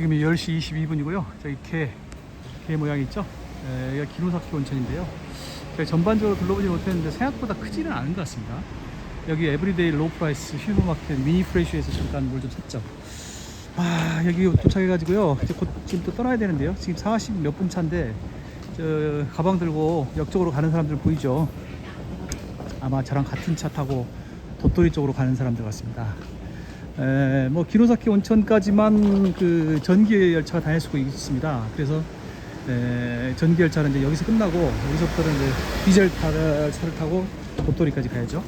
지금이 10시 22분이고요. 저기 개, 개 모양이 있죠? 에, 여기가 기노사키 온천인데요. 제가 전반적으로 둘러보지 못했는데 생각보다 크지는 않은 것 같습니다. 여기 에브리데이 로우 프라이스 슈퍼마켓 미니 프레쉬에서 잠깐 뭘좀 샀죠. 아, 여기 도착해가지고요. 이제 곧 지금 또 떠나야 되는데요. 지금 40 몇 분 차인데, 저, 가방 들고 역 쪽으로 가는 사람들 보이죠? 아마 저랑 같은 차 타고 도토리 쪽으로 가는 사람들 같습니다. 에, 뭐 기로사키 온천까지만 그 전기 열차가 다닐 수 있습니다. 그래서 에, 전기 열차는 이제 여기서 끝나고 여기서부터는 이제 디젤 차를 타고 도토리까지 가야죠.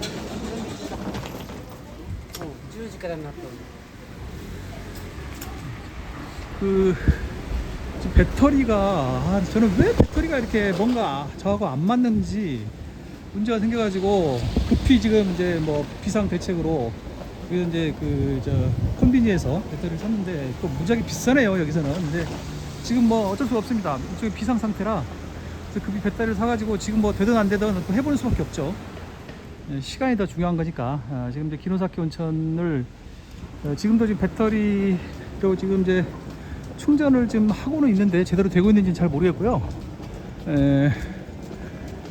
그 배터리가 아, 저는 왜 배터리가 이렇게 뭔가 저하고 안 맞는지 문제가 생겨가지고 급히 지금 이제 뭐 비상 대책으로 그 이제 그 저 콤비니에서 배터리를 샀는데 또 무지하게 비싸네요 여기서는. 근데 지금 뭐 어쩔 수가 없습니다. 이쪽이 비상 상태라 그래서 급히 배터리를 사가지고 지금 뭐 되든 안 되든 또 해보는 수밖에 없죠. 예, 시간이 더 중요한 거니까. 아, 지금 이제 기노사키 온천을 어, 지금도 지금 배터리로 지금 이제 충전을 지금 하고는 있는데 제대로 되고 있는지는 잘 모르겠고요. 에,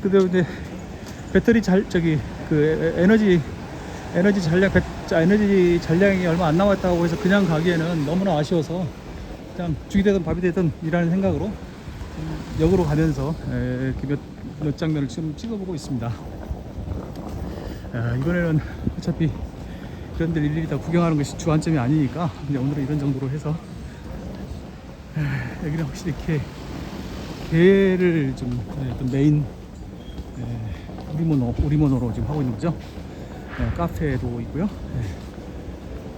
그대로 이제 배터리 잘 저기 그 에- 에너지 에너지 자, 에너지 잔량이 얼마 안 남았다고 해서 그냥 가기에는 너무나 아쉬워서 그냥 죽이 되든 밥이 되든 이라는 생각으로 좀 역으로 가면서 에, 이렇게 몇, 몇 장면을 지금 찍어보고 있습니다. 아, 이번에는 어차피 그런 데를 일일이 다 구경하는 것이 주안점이 아니니까 그냥 오늘은 이런 정도로 해서 에, 여기는 확실히 개, 개를 좀, 네, 좀 메인 에, 우리모노, 우리모노로 지금 하고 있는 거죠. 네, 카페도 있고요. 네.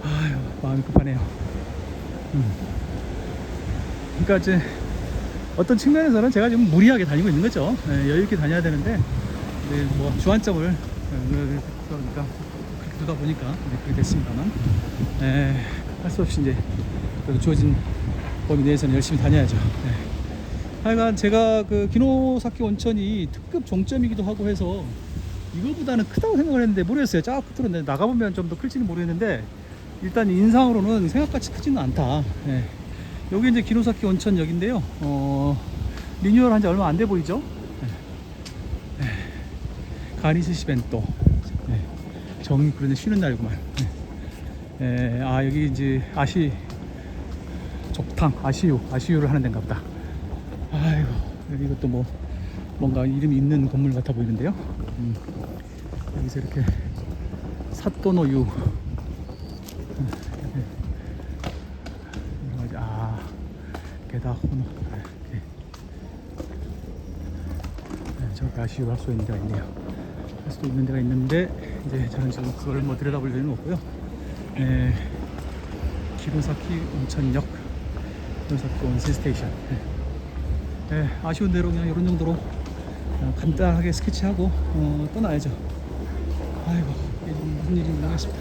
아유, 마음이 급하네요. 음. 그러니까 이제 어떤 측면에서는 제가 지금 무리하게 다니고 있는 거죠. 네, 여유 있게 다녀야 되는데 이제 뭐 주안점을 에, 그러니까 그렇게 두다 보니까 이제 그렇게 됐습니다만 할수 없이 이제 그래도 주어진 범위 내에서는 열심히 다녀야죠. 네. 하여간 제가 그 기노사키 온천이 특급 종점이기도 하고 해서 이거보다는 크다고 생각을 했는데 모르겠어요. 쫙 끝으로 내- 나가보면 좀 더 클지는 모르겠는데 일단 인상으로는 생각같이 크지는 않다. 네. 여기 이제 기노사키 온천역인데요. 어, 리뉴얼 한 지 얼마 안 돼 보이죠? 네. 네. 가니스시 벤또. 네. 정이 그런데 쉬는 날구만. 네. 에, 아 여기 이제 아시 족탕 아시유 아시유를 하는 데인가 보다 아이고 이것도 뭐 뭔가 이름이 있는 건물 같아 보이는데요? 음, 여기서 이렇게 사또노유. 음, 아 게다 호노. 이렇게. 네, 저렇게 아시유 할수 있는 데가 있네요. 할 수도 있는 데가 있는데 이제 저는 지금 그걸 뭐 들여다볼 일은 없고요. 에, 기로사키 온천역. 기로사키 온천 스테이션. 예. 예, 아쉬운 대로 그냥 이런 정도로 어, 간단하게 스케치하고 어, 떠나야죠. 아이고 이게 좀 무슨 일인지 모르겠습니다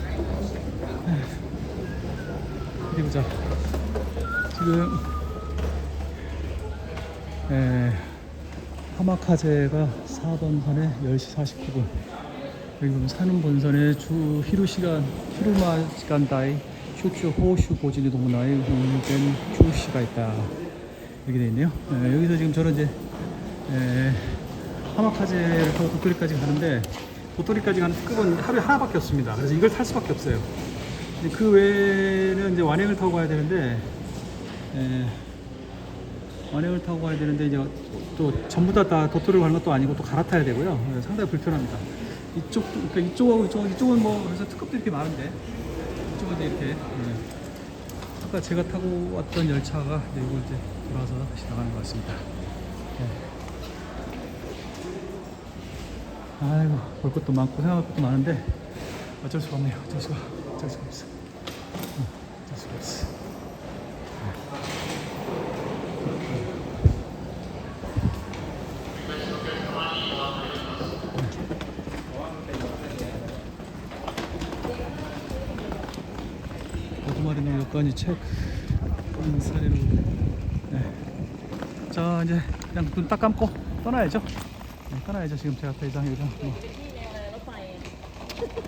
예. 어디 보자. 지금 예, 하마카제가 4번 선에 10시 49분. 여기 사는 본선에 주 히루 시간 히루마 시간 다이 쇼큐 호슈 고진의 동문화에 운된 휴시가 있다. 이렇게 돼 있네요. 에, 여기서 지금 저는 이제 에, 하마카제를 타고 도토리까지 가는데 도토리까지 가는 특급은 하루에 하나밖에 없습니다. 그래서 이걸 탈 수밖에 없어요. 그 외에는 이제 완행을 타고 가야 되는데 에, 완행을 타고 가야 되는데 이제 또 전부 다, 다 도토리를 가는 것도 아니고 또 갈아타야 되고요. 네, 상당히 불편합니다. 이쪽 그러니까 이쪽하고 이쪽은 이쪽은 뭐 그래서 특급도 이렇게 많은데 이쪽은 이렇게 네. 아까 제가 타고 왔던 열차가 이걸 이제 돌아서 다시 나가는 것 같습니다. 네. 아이고 볼 것도 많고 생각할 것도 많은데 어쩔 수가 없네요. 어쩔 수가 어쩔 수가 없어. 응, 어쩔 수가 없어. 오두마리노 여건이 책 사례로 네. 자 이제 그냥 눈 딱 감고 떠나야죠 네, 떠나야죠 지금 제가 여기서 뭐